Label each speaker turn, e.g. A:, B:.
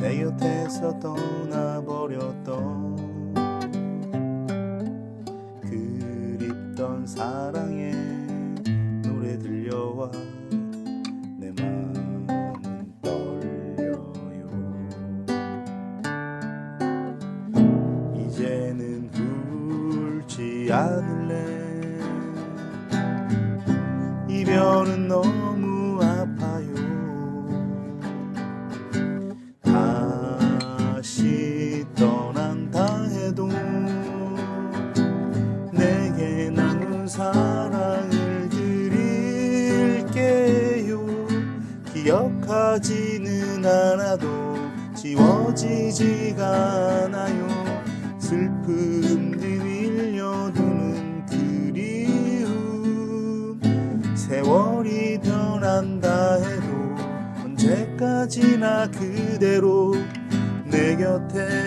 A: 곁에서 떠나버렸던 그립던 사랑의 노래 들려와 내 마음은 떨려요. 이제는 울지 않을래? 이별은 너무 사랑을 드릴게요. 기억하지는 않아도 지워지지가 않아요. 슬픔들 밀려두는 그리움. 세월이 변한다 해도 언제까지나 그대로 내 곁에